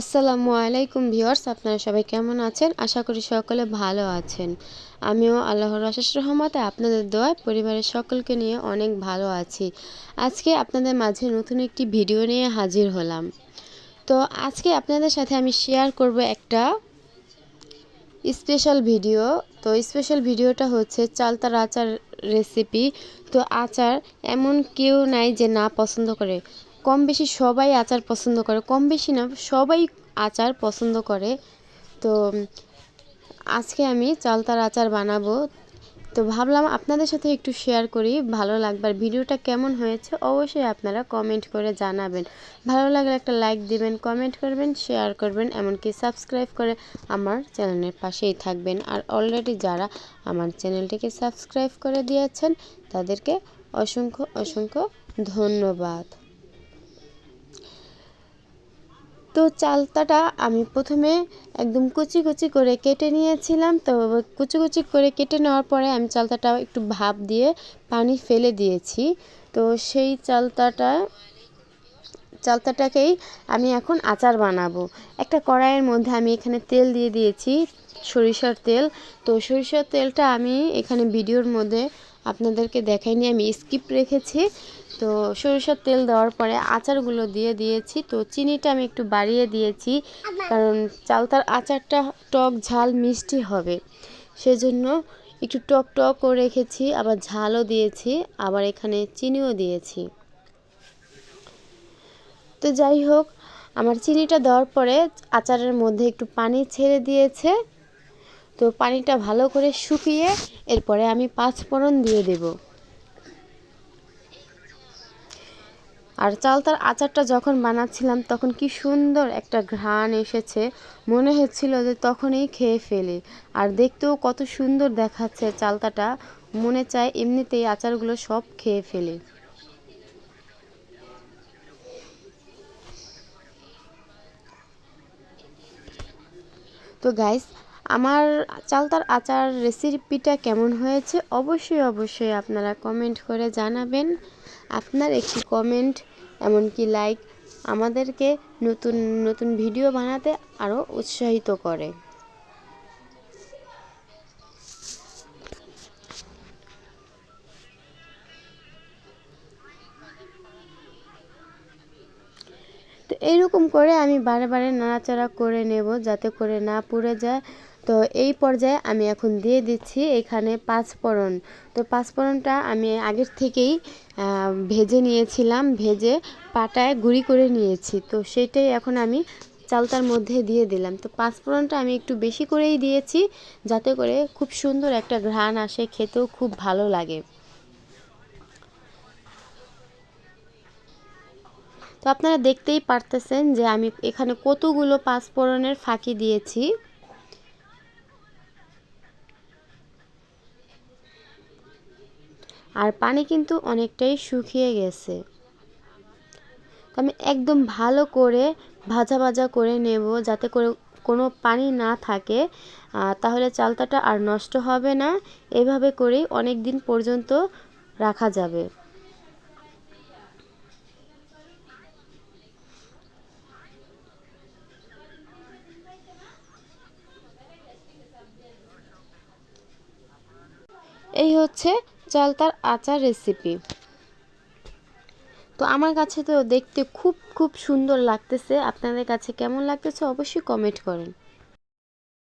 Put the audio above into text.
আসসালামু আলাইকুম ভিউয়ার্স, আপনারা সবাই কেমন আছেন? আশা করি সকলে ভালো আছেন। আমিও আল্লাহর অশেষ রহমতে আপনাদের দোয়ায় পরিবারের সকলকে নিয়ে অনেক ভালো আছি। আজকে আপনাদের মাঝে নতুন একটি ভিডিও নিয়ে হাজির হলাম। তো আজকে আপনাদের সাথে আমি শেয়ার করব একটা স্পেশাল ভিডিও তো স্পেশাল ভিডিওটা হচ্ছে চালতার আচার রেসিপি তো আচার এমন কেউ নাই যে না পছন্দ করে। কম বেশি সবাই আচার পছন্দ করে কম বেশি না, সবাই আচার পছন্দ করে। তো, আজকে আমি চালতার আচার বানাবো। তো ভাবলাম আপনাদের সাথে একটু শেয়ার করি, ভালো লাগবে আর ভিডিওটা কেমন হয়েছে অবশ্যই আপনারা কমেন্ট করে জানাবেন। ভালো লাগলে একটা লাইক দিবেন কমেন্ট করবেন শেয়ার করবেন, এমনকি সাবস্ক্রাইব করে আমার চ্যানেলের পাশেই থাকবেন। আর অলরেডি যারা আমার চ্যানেলটিকে সাবস্ক্রাইব করে দিয়েছেন, তাদেরকে অসংখ্য অসংখ্য ধন্যবাদ। তো চালতাটা আমি প্রথমে একদম কুচি কুচি করে কেটে নিয়েছিলাম। তো কুচি কুচি করে কেটে নেওয়ার পরে আমি চালতাটা একটু ভাপ দিয়ে পানি ফেলে দিয়েছি। তো সেই চালতাটা, চালতাটাকেই আমি এখন আচার বানাবো। একটা কড়াইয়ের মধ্যে আমি এখানে তেল দিয়ে দিয়েছি, সরিষার তেল। তো সরিষার তেলটা আমি এখানে ভিডিওর মধ্যে আপনাদেরকে দেখাইনি, আমি স্কিপ রেখেছি। তো সরিষার তেল দেওয়ার পরে আচারগুলো দিয়ে দিয়েছি। তো চিনিটা আমি একটু বাড়িয়ে দিয়েছি, কারণ চালতার আচারটা টক, ঝাল, মিষ্টি হবে। সেজন্য একটু টক, টকও রেখেছি, আবার ঝালও দিয়েছি, আবার এখানে চিনিও দিয়েছি। তো যাই হোক, আমার চিনিটা দেওয়ার পরে আচারের মধ্যে একটু পানি ছেড়ে দিয়েছে। তো পানিটা ভালো করে শুকিয়ে এরপরে আমি পাঁচ ফোড়ন দিয়ে দেব। আর চালতার আচারটা যখন বানাচ্ছিলাম, তখন কি সুন্দর একটা ঘ্রাণ এসেছে। মনে হচ্ছিল যে তখনই খেয়ে ফেলি। আর দেখতেও কত সুন্দর দেখাচ্ছে চালতাটা। মনে চায় এমনিতেই আচারগুলো সব খেয়ে ফেলি। তো গাইস আমার চালতার আচার রেসিপিটা কেমন হয়েছে অবশ্যই অবশ্যই আপনারা কমেন্ট করে জানাবেন। আপনার একটি কমেন্ট এমনকি লাইক আমাদেরকে নতুন নতুন ভিডিও বানাতে আরও উৎসাহিত করে। এইরকম করে আমি বারে বারে নাড়াচাড়া করে নেব যাতে করে না পুড়ে যায়। তো এই পর্যায়ে আমি এখন দিয়ে দিচ্ছি এখানে পাঁচফোড়ন তো পাঁচফোড়নটা আমি আগের থেকেই ভেজে নিয়েছিলাম, ভেজে পাটায় গুঁড়ি করে নিয়েছি। তো সেটাই এখন আমি চালতার মধ্যে দিয়ে দিলাম। তো পাঁচফোড়নটা আমি একটু বেশি করেই দিয়েছি যাতে করে খুব সুন্দর একটা ঘ্রাণ আসে, খেতেও খুব ভালো লাগে। তো আপনারা দেখতেই পারতেছেন যে আমি এখানে কতগুলো পাঁচফোড়নের ফাঁকি দিয়েছি। আর পানি কিন্তু অনেকটাই শুকিয়ে গেছে। আমি একদম ভালো করে ভাজা ভাজা করে নেব যাতে করে কোনো পানি না থাকে। তাহলে চালতাটা আর নষ্ট হবে না। এভাবে করেই অনেক দিন পর্যন্ত রাখা যাবে। এই হচ্ছে জলতার আচার রেসিপি তো আমার কাছে তো দেখতে খুব খুব সুন্দর লাগতেছে। আপনাদের কাছে কেমন লাগতেছে অবশ্যই কমেন্ট করেন।